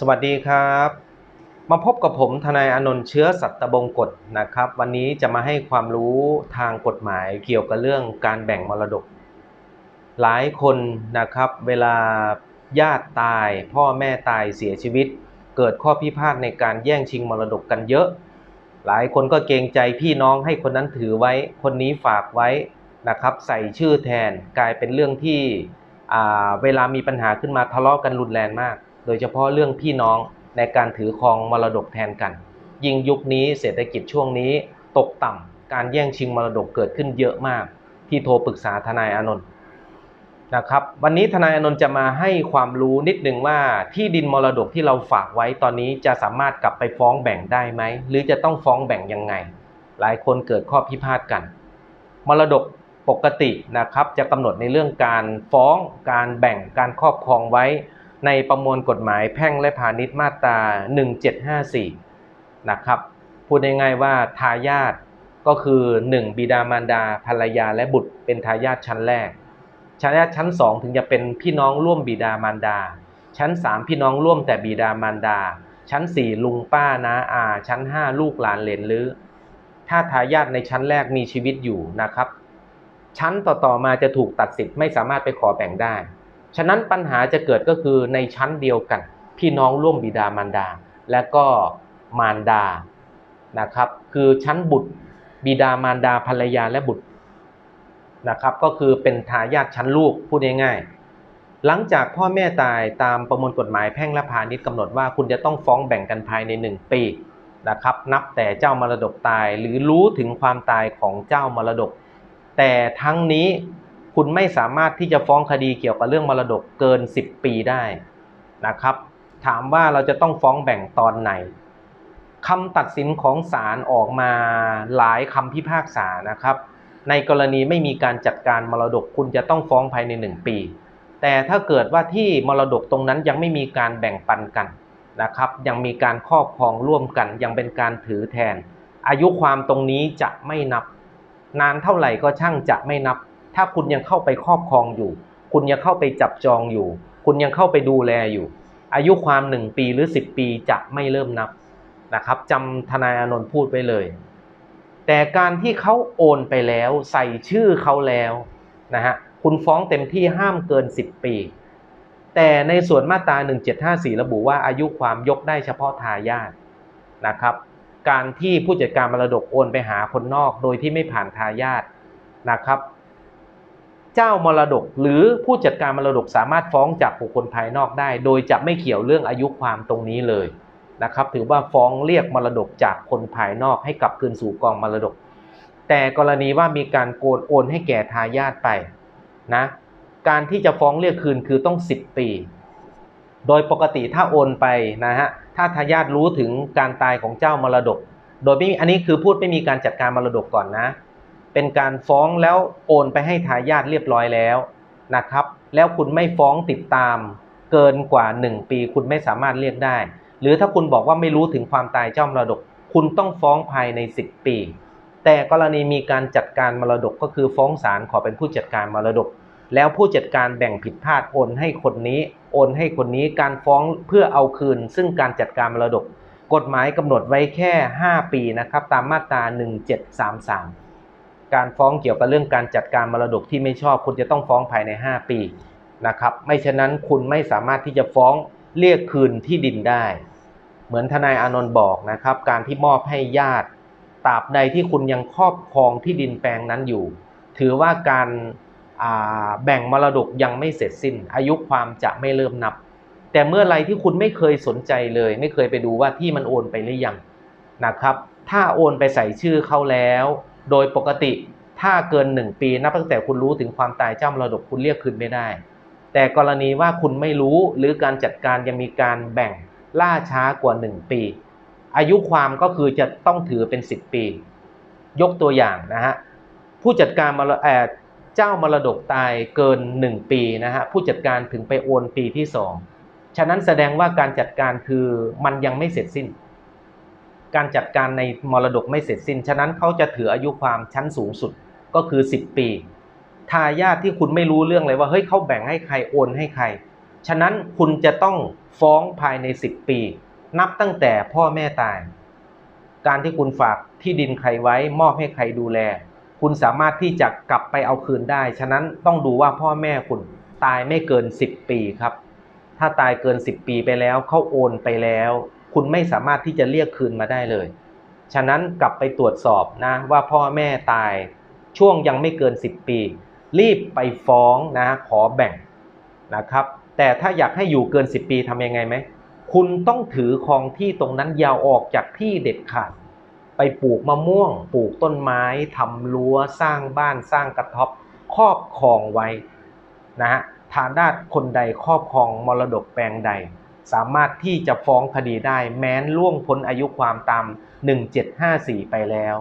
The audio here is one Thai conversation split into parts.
สวัสดีครับ มาพบกับผมทนายอนนท์เชื้อสัตบงกฎนะครับ วันนี้จะมาให้ความรู้ทางกฎหมายเกี่ยวกับเรื่องการแบ่งมรดก หลายคนนะครับ เวลาญาติตาย พ่อแม่ตายเสียชีวิต เกิดข้อพิพาทในการแย่งชิงมรดกกันเยอะ หลายคนก็เกรงใจพี่น้องให้คนนั้นถือไว้ คนนี้ฝากไว้นะครับ ใส่ชื่อแทนกลายเป็นเรื่องที่เวลามีปัญหาขึ้นมาทะเลาะกันรุนแรงมาก โดยเฉพาะเรื่องพี่น้องในการถือครองมรดกแทนกัน ยิ่งยุคนี้เศรษฐกิจช่วงนี้ตกต่ำการแย่งชิงมรดกเกิดขึ้นเยอะมาก ที่โทรปรึกษาทนายอานนท์นะครับ วันนี้ทนายอานนท์จะมาให้ความรู้นิดหนึ่งว่าที่ดินมรดกที่เราฝากไว้ตอนนี้จะสามารถกลับไปฟ้องแบ่งได้ไหม หรือจะต้องฟ้องแบ่งยังไง หลายคนเกิดข้อพิพาทกัน มรดกปกตินะครับจะกำหนดในเรื่องการฟ้องการแบ่งการครอบครองไว้ ในประมวลกฎหมายแพ่งและพาณิชย์มาตรา 1754 นะครับ พูดง่ายๆว่าทายาทก็คือ 1 บิดามารดาภรรยาและบุตรเป็นทายาทชั้นแรกทายาทชั้น 2 ถึงจะเป็นพี่น้องร่วมบิดามารดา ชั้น 3 พี่น้องร่วมแต่บิดามารดา ชั้น 4 ลุงป้าน้าอา ชั้น 5 ลูกหลานเหลนหรือถ้าทายาทในชั้นแรกมีชีวิตอยู่นะครับ ชั้นต่อๆมาจะถูกตัดสิทธิ์ไม่สามารถไปขอแบ่งได้ ฉะนั้นปัญหาจะเกิดก็คือในชั้นเดียวกัน พี่น้องร่วมบิดามารดา และก็มารดานะครับ คือชั้นบุตรบิดามารดาภรรยาและบุตรนะครับก็คือเป็นทายาทชั้นลูกพูดง่ายๆหลังจากพ่อแม่ตายตามประมวลกฎหมายแพ่งและพาณิชย์กำหนดว่าคุณจะต้องฟ้องแบ่งกันภายใน 1 ปีนะครับนับแต่เจ้ามรดกตายหรือรู้ถึงความตายของเจ้ามรดก แต่ทั้งนี้ คุณไม่สามารถที่จะฟ้องคดีเกี่ยวกับเรื่องมรดกเกิน 10 ปีได้นะครับ ถามว่าเราจะต้องฟ้องแบ่งตอนไหนคำตัดสินของศาลออกมาหลายคำพิพากษานะครับ ในกรณีไม่มีการจัดการมรดกคุณจะต้องฟ้องภายใน 1 ปี แต่ถ้าเกิดว่าที่มรดกตรงนั้นยังไม่มีการแบ่งปันกันนะครับ ยังมีการครอบครองร่วมกันยังเป็นการถือแทน อายุความตรงนี้จะไม่นับ นานเท่าไหร่ก็ช่างจะไม่นับ ถ้าคุณยังเข้าไปครอบครองอยู่ คุณยังเข้าไปจับจองอยู่ คุณยังเข้าไปดูแลอยู่ อายุความ 1 ปีหรือ 10 ปีจะไม่เริ่มนับนะครับจำทนายอานนท์พูดไว้เลย แต่การที่เขาโอนไปแล้วใส่ชื่อเขาแล้วนะฮะคุณฟ้องเต็มที่ห้ามเกิน 10 ปี แต่ในส่วนมาตรา 1754 ระบุว่าอายุความยกได้เฉพาะทายาทนะครับการที่ผู้จัดการมรดกโอนไปหาคนนอกโดยที่ไม่ผ่านทายาทนะครับ เจ้ามรดก หรือผู้จัดการมรดกสามารถฟ้องจากบุคคลภายนอกได้ โดยจะไม่เกี่ยวเรื่องอายุความตรงนี้เลยนะครับถือว่าฟ้องเรียกมรดกจากคนภายนอกให้กลับคืนสู่กองมรดก แต่กรณีว่ามีการโกนโอนให้แก่ทายาทไปนะการที่จะฟ้องเรียกคืนคือต้อง 10 ปี โดยปกติถ้าโอนไปนะฮะถ้าทายาทรู้ถึงการตายของเจ้ามรดก โดยไม่มีอันนี้คือพูดไม่มีการจัดการมรดกก่อนนะ เป็นการฟ้องแล้วโอนไปให้ทายาทเรียบร้อยแล้วนะครับ แล้วคุณไม่ฟ้องติดตาม เกินกว่า 1 ปี คุณไม่สามารถเรียกได้ หรือถ้าคุณบอกว่าไม่รู้ถึงความตายเจ้ามรดก คุณต้องฟ้องภายใน 10 ปี แต่กรณีมีการจัดการมรดกก็คือฟ้องศาลขอเป็นผู้จัดการมรดก แล้วผู้จัดการแบ่งผิดพลาดโอนให้คนนี้ โอนให้คนนี้การฟ้องเพื่อเอาคืน ซึ่งการจัดการมรดก กฎหมายกำหนดไว้แค่ 5 ปีนะครับตามมาตรา1733 การฟ้องเกี่ยวกับเรื่องการจัดการมรดกที่ไม่ชอบ คุณจะต้องฟ้องภายใน 5 ปีนะครับ ไม่ฉะนั้นคุณไม่สามารถที่จะฟ้องเรียกคืนที่ดินได้ เหมือนทนายอานนท์บอกนะครับ การที่มอบให้ญาติตราบใดที่คุณยังครอบครองที่ดินแปลงนั้นอยู่ ถือว่าการแบ่งมรดกยังไม่เสร็จสิ้น อายุความจะไม่เริ่มนับ แต่เมื่อไรที่คุณไม่เคยสนใจเลย ไม่เคยไปดูว่าที่มันโอนไปหรือยังนะครับ ถ้าโอนไปใส่ชื่อเขาแล้ว โดยปกติ ถ้าเกิน 1 ปีนับตั้งแต่คุณรู้ถึงความตายเจ้ามรดกคุณเรียกคืนไม่ได้ แต่กรณีว่าคุณไม่รู้หรือการจัดการยังมีการแบ่งล่าช้ากว่า 1 ปี อายุความก็คือจะต้องถือเป็น 10 ปี ยกตัวอย่างนะฮะผู้จัดการมรดกเจ้ามรดกตายเกิน 1 ปีนะฮะผู้จัดการถึงไปโอนปีที่ 2 ฉะนั้นแสดงว่าการจัดการคือมันยังไม่เสร็จสิ้น การจัดการในมรดกไม่เสร็จสิ้น ฉะนั้นเขาจะถืออายุความชั้นสูงสุด ก็คือ 10 ปีทายาทที่คุณไม่รู้เรื่องเลยว่าเฮ้ยเขาแบ่งให้ใครโอนให้ใคร ฉะนั้นคุณจะต้องฟ้องภายใน 10 ปี นับตั้งแต่พ่อแม่ตาย การที่คุณฝากที่ดินใครไว้มอบให้ใครดูแล คุณสามารถที่จะกลับไปเอาคืนได้ ฉะนั้นต้องดูว่าพ่อแม่คุณตายไม่เกิน 10 ปีครับ ถ้าตายเกิน 10 ปีไปแล้วเขาโอนไปแล้ว คุณไม่สามารถที่จะเรียกคืนมาได้เลย ฉะนั้นกลับไปตรวจสอบนะว่าพ่อแม่ตาย ช่วงยังไม่เกิน 10 ปี รีบไปฟ้องนะขอแบ่งนะครับแต่ถ้าอยากให้อยู่เกิน 10 ปีทำยังไงไหม คุณต้องถือครองที่ตรงนั้นยาวออกจากที่เด็ดขาด ไปปลูกมะม่วง ปลูกต้นไม้ทำรั้วสร้างบ้านสร้างกระท่อมครอบครองไว้นะฮะฐานะคนใดครอบครองมรดกแปลงใด สามารถที่จะฟ้องคดีได้แม้นล่วงพ้นอายุความตาม 1754 ไปแล้ว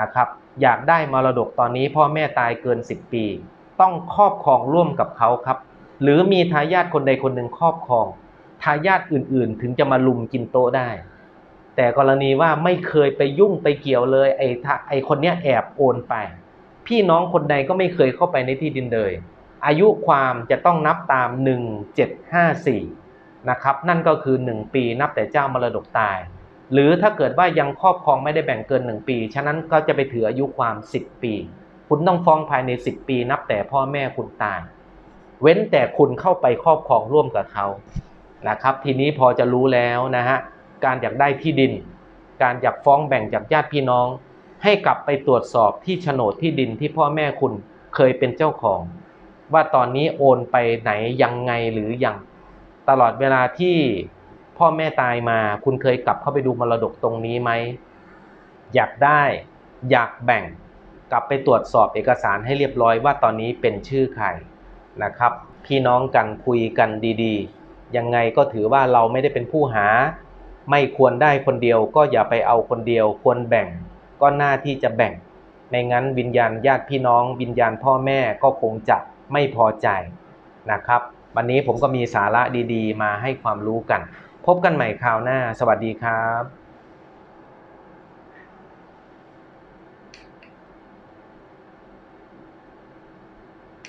นะครับ อยากได้มรดกตอนนี้พ่อแม่ตายเกิน 10 ปี ต้องครอบครองร่วมกับเขาครับ หรือมีทายาทคนใดคนหนึ่งครอบครองทายาทอื่นๆ ถึงจะมาลุมกินโต๊ะได้ แต่กรณีว่าไม่เคยไปยุ่งไปเกี่ยวเลยไอ้ทะไอ้คนเนี้ยแอบโอนไป พี่น้องคนใดก็ไม่เคยเข้าไปในที่ดินเลยอายุความจะต้องนับตาม 1754 นะครับ นั่นก็คือ 1 ปีนับแต่เจ้ามรดกตาย หรือถ้าเกิดว่ายังครอบครองไม่ได้แบ่งเกิน 1 ปี ฉะนั้นก็จะไปถืออายุความ 10 ปี คุณต้องฟ้องภายใน 10 ปี นับแต่พ่อแม่คุณตายเว้นแต่คุณเข้าไปครอบครองร่วมกับเขานะครับ ทีนี้พอจะรู้แล้วนะฮะการอยากได้ที่ดิน การอยากฟ้องแบ่งจากญาติพี่น้อง ให้กลับไปตรวจสอบที่โฉนดที่ดินที่พ่อแม่คุณเคยเป็นเจ้าของ ว่าตอนนี้โอนไปไหนยังไงหรือยังตลอดเวลาที่ พ่อแม่ตายมา คุณเคยกลับเข้าไปดูมรดกตรงนี้ไหม อยากได้ อยากแบ่ง กลับไปตรวจสอบเอกสารให้เรียบร้อยว่าตอนนี้เป็นชื่อใครนะครับ พี่น้องกันคุยกันดีๆ ยังไงก็ถือว่าเราไม่ได้เป็นผู้หา ไม่ควรได้คนเดียวก็อย่าไปเอาคนเดียว ควรแบ่ง ก็หน้าที่จะแบ่ง ไม่งั้นวิญญาณญาติพี่น้อง วิญญาณพ่อแม่ก็คงจะไม่พอใจนะครับ วันนี้ผมก็มีสาระดีๆ มาให้ความรู้กัน พบกันใหม่คราวหน้า สวัสดีครับ